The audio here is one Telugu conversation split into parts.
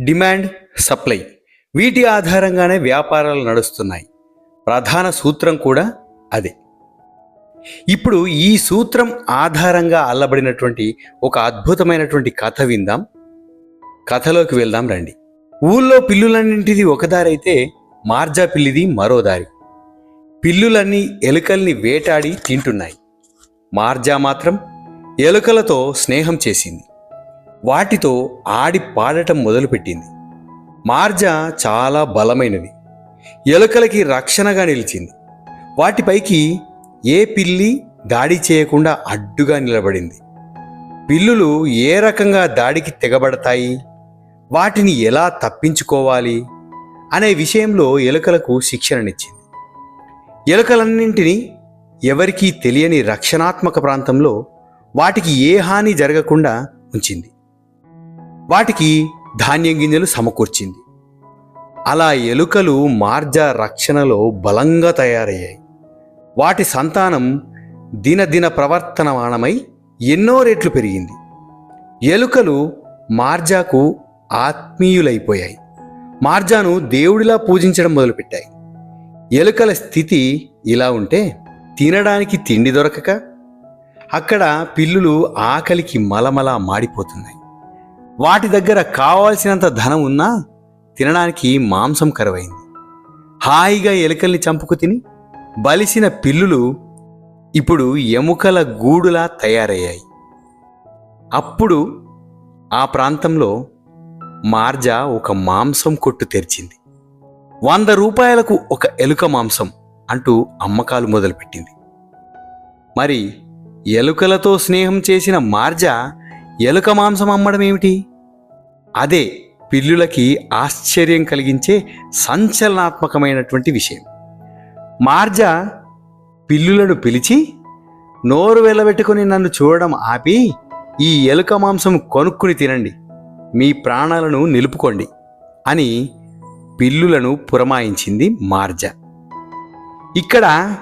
డిమాండ్ సప్లై వీటి ఆధారంగానే వ్యాపారాలు నడుస్తున్నాయి. ప్రధాన సూత్రం కూడా అదే. ఇప్పుడు ఈ సూత్రం ఆధారంగా అల్లబడినటువంటి ఒక అద్భుతమైనటువంటి కథ విందాం. కథలోకి వెళ్దాం రండి. ఊళ్ళో పిల్లులన్నింటిది ఒకదారైతే మార్జా పిల్లిది మరో దారి. పిల్లులన్నీ ఎలుకల్ని వేటాడి తింటున్నాయి. మార్జా మాత్రం ఎలుకలతో స్నేహం చేసింది. వాటితో ఆడి పాడటం మొదలుపెట్టింది. మార్జ చాలా బలమైనది. ఎలుకలకి రక్షణగా నిలిచింది. వాటిపైకి ఏ పిల్లి దాడి చేయకుండా అడ్డుగా నిలబడింది. పిల్లులు ఏ రకంగా దాడికి తెగబడతాయి? వాటిని ఎలా తప్పించుకోవాలి? అనే విషయంలో ఎలుకలకు శిక్షణనిచ్చింది. ఎలుకలన్నింటినీ ఎవరికీ తెలియని రక్షణాత్మక ప్రాంతంలో వాటికి ఏ హాని జరగకుండా ఉంచింది. వాటికి ధాన్యం గింజలు సమకూర్చింది. అలా ఎలుకలు మార్జా రక్షణలో బలంగా తయారయ్యాయి. వాటి సంతానం దినదిన ప్రవర్తనమానమై ఎన్నో రెట్లు పెరిగింది. ఎలుకలు మార్జాకు ఆత్మీయులైపోయాయి. మార్జాను దేవుడిలా పూజించడం మొదలుపెట్టాయి. ఎలుకల స్థితి ఇలా ఉంటే తినడానికి తిండి దొరకక అక్కడ పిల్లులు ఆకలికి మలమలా మాడిపోతున్నాయి. వాటి దగ్గర కావాల్సినంత ధనం ఉన్నా తినడానికి మాంసం కరువైంది. హాయిగా ఎలుకల్ని చంపుకు తిని బలిసిన పిల్లులు ఇప్పుడు ఎముకల గూడులా తయారయ్యాయి. అప్పుడు ఆ ప్రాంతంలో మార్జా ఒక మాంసం కొట్టు తెరిచింది. వంద రూపాయలకు ఒక ఎలుక మాంసం అంటూ అమ్మకాలు మొదలుపెట్టింది. మరి ఎలుకలతో స్నేహం చేసిన మార్జా ఎలుక మాంసం అమ్మడం ఏమిటి? అదే పిల్లులకి ఆశ్చర్యం కలిగించే సంచలనాత్మకమైనటువంటి విషయం. మార్జా పిల్లులను పిలిచి నోరు వెళ్ళబెట్టుకుని నన్ను చూడడం ఆపి ఈ ఎలుక మాంసం కొనుక్కుని తినండి. మీ ప్రాణాలను నిలుపుకోండి అని పిల్లులను పురమాయించింది మార్జా. ఇక్కడ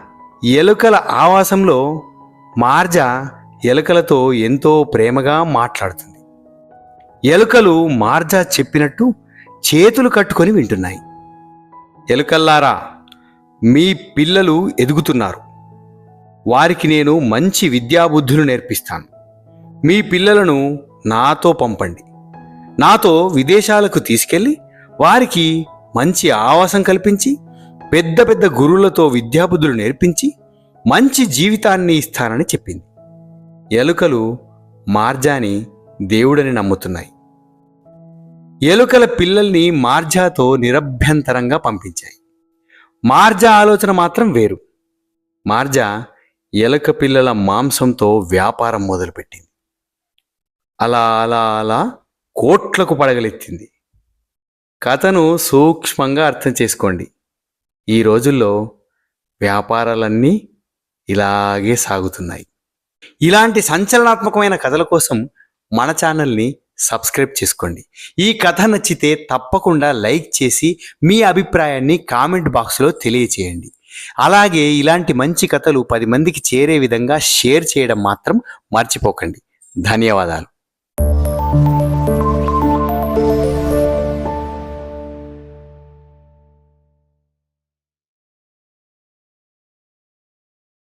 ఎలుకల ఆవాసంలో మార్జా ఎలుకలతో ఎంతో ప్రేమగా మాట్లాడుతుంది. ఎలుకలు మార్జా చెప్పినట్టు చేతులు కట్టుకొని వింటున్నాయి. ఎలుకల్లారా మీ పిల్లలు ఎదుగుతున్నారు. వారికి నేను మంచి విద్యాబుద్ధులు నేర్పిస్తాను. మీ పిల్లలను నాతో పంపండి. నాతో విదేశాలకు తీసుకెళ్ళి వారికి మంచి ఆవాసం కల్పించి పెద్ద పెద్ద గురువులతో విద్యాబుద్ధులు నేర్పించి మంచి జీవితాన్ని ఇస్తానని చెప్పింది. ఎలుకలు మార్జాని దేవుడని నమ్ముతున్నాయి. ఎలుకల పిల్లల్ని మార్జాతో నిరభ్యంతరంగా పంపించాయి. మార్జా ఆలోచన మాత్రం వేరు. మార్జా ఎలుక పిల్లల మాంసంతో వ్యాపారం మొదలుపెట్టింది. అలా అలా అలా కోట్లకు పడగలెత్తింది. కథను సూక్ష్మంగా అర్థం చేసుకోండి. ఈ రోజుల్లో వ్యాపారాలన్నీ ఇలాగే సాగుతున్నాయి. ఇలాంటి సంచలనాత్మకమైన కథల కోసం మన ఛానల్ని సబ్స్క్రైబ్ చేసుకోండి. ఈ కథ నచ్చితే తప్పకుండా లైక్ చేసి మీ అభిప్రాయాన్ని కామెంట్ బాక్స్లో తెలియచేయండి. అలాగే ఇలాంటి మంచి కథలు పది మందికి చేరే విధంగా షేర్ చేయడం మాత్రం మర్చిపోకండి. ధన్యవాదాలు.